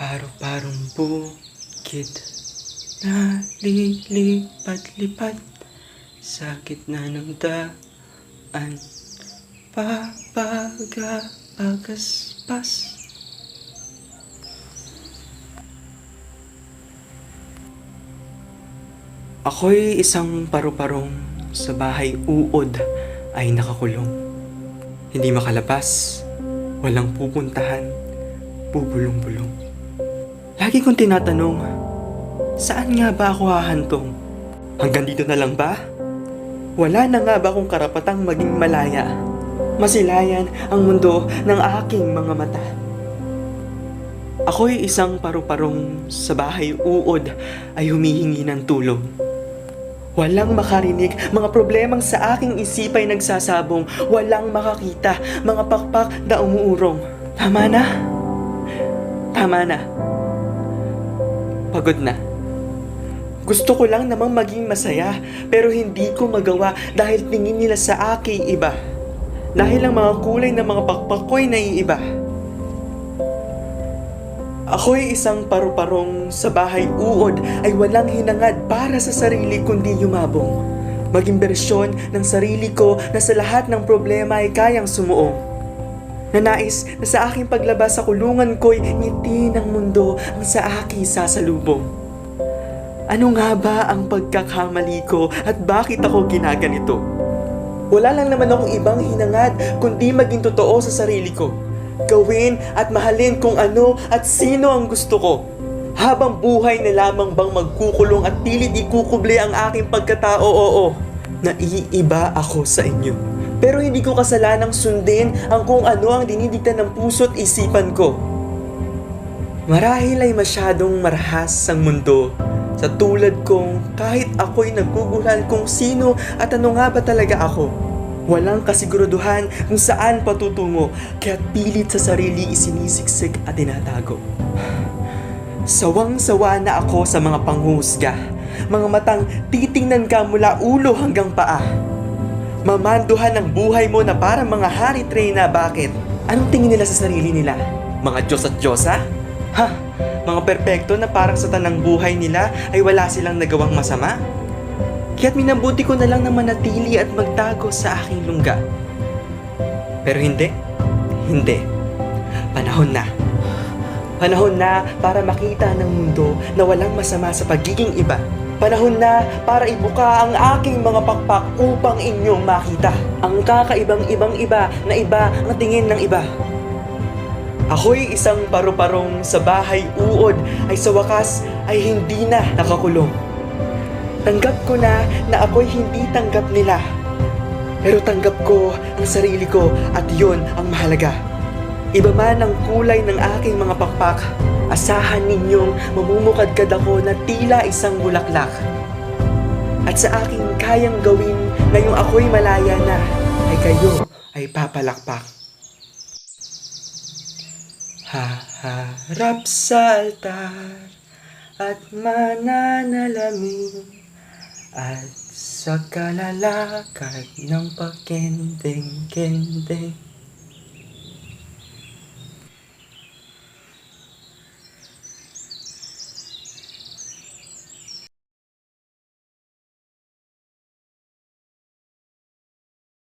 Paro-parong bukid na lilipad-lipad sa gitna ng daan. Papaga pagaspas. Ako'y isang paru-parong sa bahay uod ay nakakulong. Hindi makalabas, walang pupuntahan, bubulong-bulong. Lagi kong tinatanong, saan nga ba ako hahantong? Hanggang dito na lang ba? Wala na nga ba akong karapatang maging malaya? Masilayan ang mundo ng aking mga mata. Ako'y isang paru-parong sa bahay uod ay humihingi ng tulong. Walang makarinig, mga problemang sa aking isipay nagsasabong, walang makakita, mga pakpak na umuurong. Tama na. Tama na. Pagod na. Gusto ko lang namang maging masaya, pero hindi ko magawa dahil tingin nila sa akin iba. Dahil ang mga kulay ng mga pakpak ko'y naiiba. Ako'y isang paru-parong sa bahay uod ay walang hinangad para sa sarili kundi yumabong. Maging bersyon ng sarili ko na sa lahat ng problema ay kayang sumuong. Nanais na sa aking paglabas sa kulungan ko'y ngiti ng mundo ang sa aking sasalubong. Ano nga ba ang pagkakamali ko at bakit ako ginaganito? Wala lang naman akong ibang hinangad kundi maging totoo sa sarili ko. Gawin at mahalin kung ano at sino ang gusto ko. Habang buhay na lamang bang magkukulong at pilit ikukubli ang aking pagkatao, oo. Naiiba ako sa inyo. Pero hindi ko kasalanang sundin ang kung ano ang dinidikta ng puso't isipan ko. Marahil ay masyadong marahas ang mundo sa tulad kong kahit ako'y naguguluhan kung sino at ano nga ba talaga ako. Walang kasiguraduhan kung saan patutungo, kaya pilit sa sarili isinisiksik at tinatago. Sawang-sawa na ako sa mga panghusga, mga matang titingnan ka mula ulo hanggang paa. Mamanduhan ang buhay mo na parang mga hari na bakit? Anong tingin nila sa sarili nila? Mga Diyos at Diyosa? Ha? Mga perpekto na parang sa tanang buhay nila ay wala silang nagawang masama? Kaya't minabuti ko na lang na manatili at magtago sa aking lungga. Pero hindi. Hindi. Panahon na. Panahon na para makita ng mundo na walang masama sa pagiging iba. Panahon na para ibuka ang aking mga pakpak upang inyong makita. Ang kakaibang ibang iba na iba ang tingin ng iba. Ako'y isang paru-parong sa bahay uod ay sa wakas ay hindi na nakakulong. Tanggap ko na na ako'y hindi tanggap nila. Pero tanggap ko ang sarili ko at yun ang mahalaga. Iba man ang kulay ng aking mga pakpak, asahan ninyong mamumukadkad ako na tila isang bulaklak. At sa aking kayang gawin ngayong ako'y malaya na, ay kayo ay papalakpak. Haharap sa altar at mananalamin at sa kalalakad ng pagkendeng-kendeng